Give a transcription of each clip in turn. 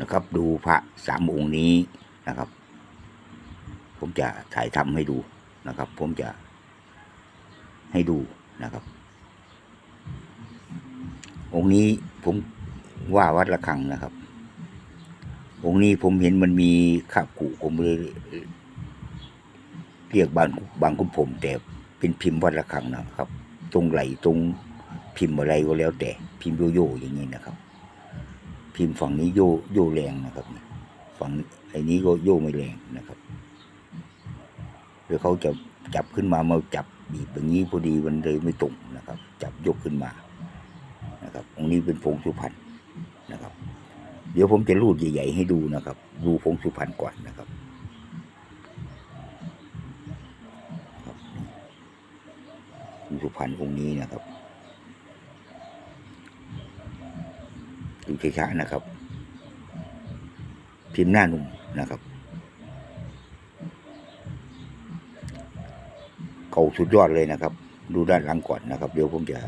นะครับ ดูพระสามองค์นี้นะครับ ผมจะถ่ายทำให้ดูนะครับ ผมจะให้ดูนะครับ องค์นี้ผมว่าวัดระฆังนะครับ องค์นี้ผมเห็นมันมีขาบกุผมเลยเรียกบางบางคุณผม แต่เป็นพิมพ์วัดระฆังนะครับ ตรงไหลตรงพิมพ์อะไรก็แล้วแต่พิมพ์โยโย่อย่างนี้นะครับ พิมฝั่งนี้โยโย่แรงนะครับฝั่งไอ้นี้ก็โย่ไม่แรงนะครับเดี๋ยวเขาจะจับขึ้นมามาจับบีบอย่างนี้พอดีมันเลยไม่ตรงนะครับ จับยกขึ้นมานะครับองนี้เป็นผงสุพรรณนะครับ เดี๋ยวผมจะรูดใหญ่ ๆ ให้ดูนะครับ ดูผงสุพรรณก่อนนะครับครับผงสุพรรณองค์นี้นะครับ ดูช้านะครับ พิมพ์หน้าหนุ่มนะครับเก่าสุดยอดเลยนะครับ ดูด้านหลังก่อนนะครับ เดี๋ยวผมจะ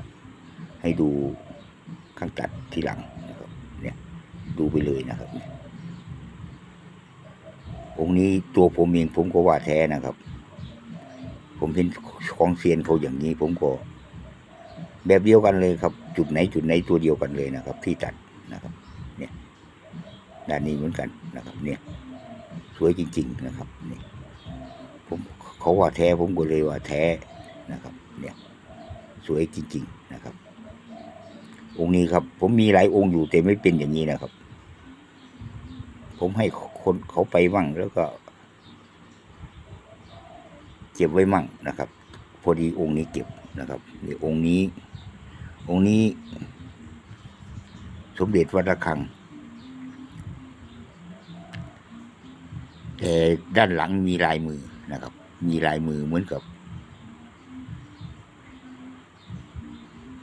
ให้ดูข้างตัดทีหลังนะครับ เนี่ย ดูไปเลยนะครับองค์นี้ตัวผมเองผมก็ว่าแท้นะครับ ผมเห็นของเซียนเขาอย่างนี้ ผมก็แบบเดียวกันเลยครับ จุดไหนจุดไหนตัวเดียวกันเลยนะครับ ที่ตัด นะครับเนี่ยด้านนี้เหมือนกันนะครับเนี่ยสวยจริง ๆ นะครับนี่ผมเขาว่าแท้ผมก็เลยว่าแท้นะครับเนี่ยสวยจริง ๆนะครับ องค์นี้ครับ ผมมีหลายองค์อยู่แต่ไม่เป็นอย่างนี้นะครับ ผมให้คนเขาไปมั่งแล้วก็ เก็บไว้มั่งนะครับ พอดีองค์นี้เก็บนะครับนี่องค์นี้ องค์นี้ สมเด็จวัดระฆัง แต่ด้านหลังมีลายมือนะครับ มีลายมือเหมือนกับ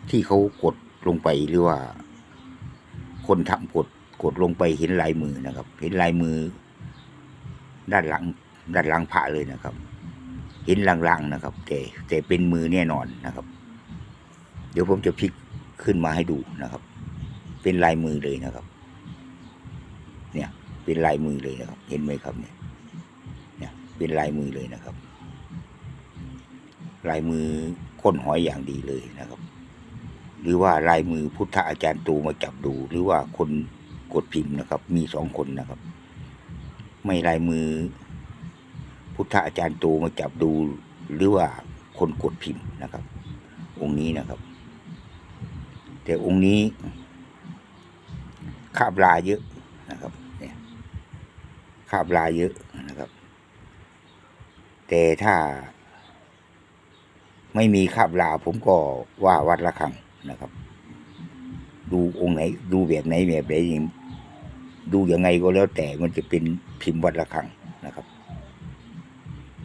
ที่เขากดลงไปหรือว่า คนทำกดกดลงไปเห็นลายมือนะครับ เห็นลายมือ ด้านหลัง ด้านหลังพระเลยนะครับ เห็นลางๆนะครับ แต่แต่เป็นมือแน่นอนนะครับ เดี๋ยวผมจะพลิกขึ้นมาให้ดูนะครับ เป็นลายมือเลยนะครับ เนี่ยเป็นลายมือเลยนะครับ เห็นไหมครับเนี่ยเนี่ยเป็นลายมือเลยนะครับ ลายมือก้นหอยอย่างดีเลยนะครับ หรือว่าลายมือพุทธอาจารย์ตูมาจับดู หรือว่าคนกดพิมพ์นะครับ มีสองคนนะครับ ไม่ลายมือ พุทธอาจารย์ตูมาจับดู หรือว่าคนกดพิมพ์นะครับ องค์นี้นะครับ แต่องค์นี้ คาบลาเยอะนะครับ เนี่ยคาบลาเยอะนะครับ แต่ถ้า ไม่มีคาบลาผมก็ว่าวัดละครังนะครับ ดูองค์ไหน ดูแบบไหนแบบไหนดูยังไงก็แล้วแต่มันจะเป็นพิมพ์วัดละครังนะครับ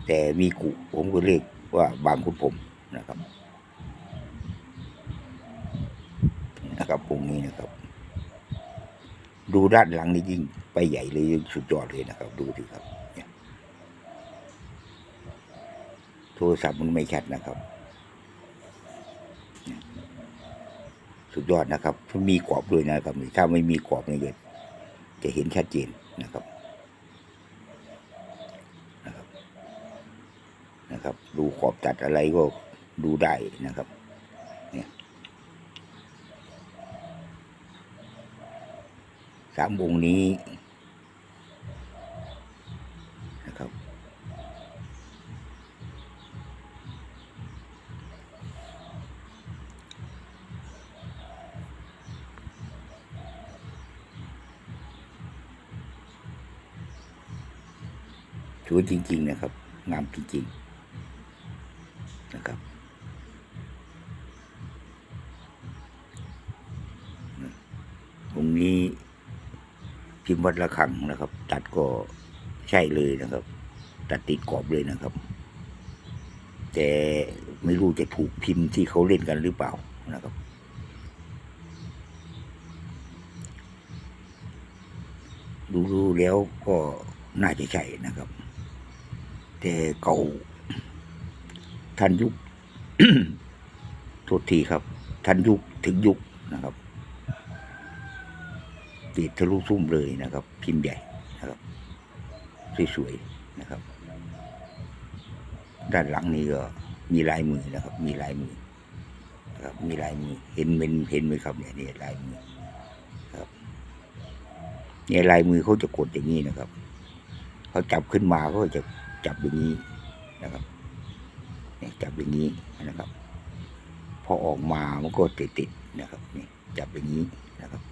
แต่มีกุผมก็เรียกว่าบางคุณผมนะครับนะครับองค์นี้นะครับ ดูด้านหลังนี่ยิ่งไปใหญ่เลยยิ่งสุดยอดเลยนะครับ ดูสิครับเนี่ยโทรศัพท์มันไม่ชัดนะครับ สุดยอดนะครับมันมีกรอบด้วยนะครับถ้าไม่มีกรอบนี่จะจะเห็นชัดเจนนะครับนะครับ นะครับ ดูขอบตัดอะไรก็ดูได้นะครับ เนี่ย สามวงค์นี้นะครับ สวยจริง ๆ นะครับ งามจริง ๆ นะครับองค์นี้ พิมพ์วัดระฆังนะครับ ตัดก็ใช่เลยนะครับ ตัดติดกรอบเลยนะครับ แต่ไม่รู้จะถูกพิมพ์ที่เขาเล่นกันหรือเปล่านะครับ ดูๆแล้วก็น่าจะใช่นะครับ แต่เก่าทันยุคโทษทีครับ ทันยุคถึงยุคนะครับ ติดทะลุซุ้มเลยนะครับ พิมพ์ใหญ่นะครับสวยๆนะครับ ด้านหลังนี้ก็มีลายมือนะครับ มีลายมือนะครับมีลายมือเห็นเป็นเห็นไหมครับเนี่ยเนี่ยลายมือครับเนี่ยลายมือเขาจะกดอย่างนี้นะครับเขาจับขึ้นมาเขาจะจับอย่างนี้นะครับเนี่ยจับอย่างนี้นะครับ พอออกมามันก็ติดติดๆนะครับนี่จับอย่างนี้นะครับ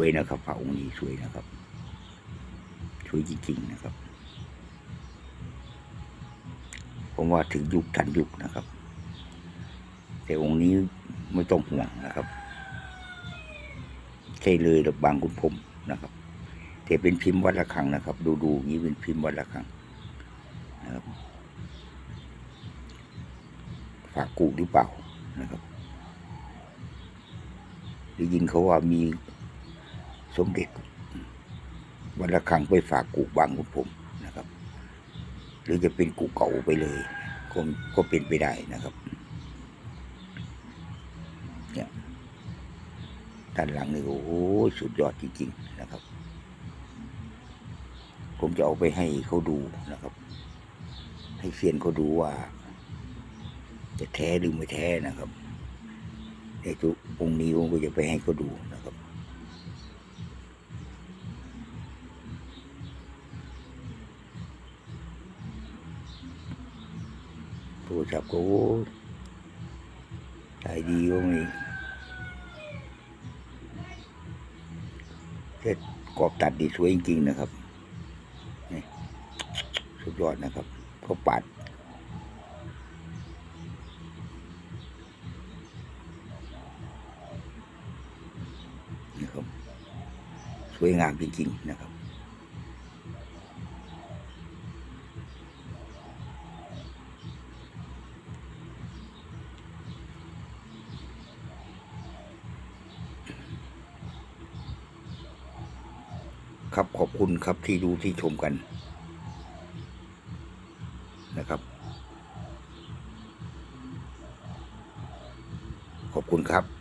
วยนะครับพระองค์นี้สวยนะครับสวยจริงๆนะครับ ผมว่าถึงยุคทันยุคนะครับ แต่องค์นี้ไม่ต้องห่วงนะครับใช่เลยหรือบางคุณผมนะครับแต่เป็นพิมพ์วัดระฆังนะครับ ดูดูๆนี้เป็นพิมพ์วัดระฆังนะครับฝากกูหรือเปล่านะครับได้ยินเขาว่ามี สมเด็จ วันละครั้งไปฝากกูบางคุณผมนะครับ หรือจะเป็นกูเก่าไปเลยก็ก็เป็นไปได้นะครับเนี่ยด้านหลังนี่โอ้โหสุดยอดจริงๆนะครับ ผมจะเอาไปให้เขาดูนะครับ ให้เซียนเขาดูว่า จะแท้หรือไม่แท้นะครับในตัวองค์นี้ผมก็จะไปให้เขาดูนะครับ รศัพท์ก็โอ้ยถ่ายดีก็มีเสร็กรอบตัดดีสวยจริงๆนะครับนี่สุดยอดนะครับเขาปัดนะครับสวยงามจริงๆนะครับ ครับขอบคุณครับที่ดูที่ชมกันนะครับ ขอบคุณครับ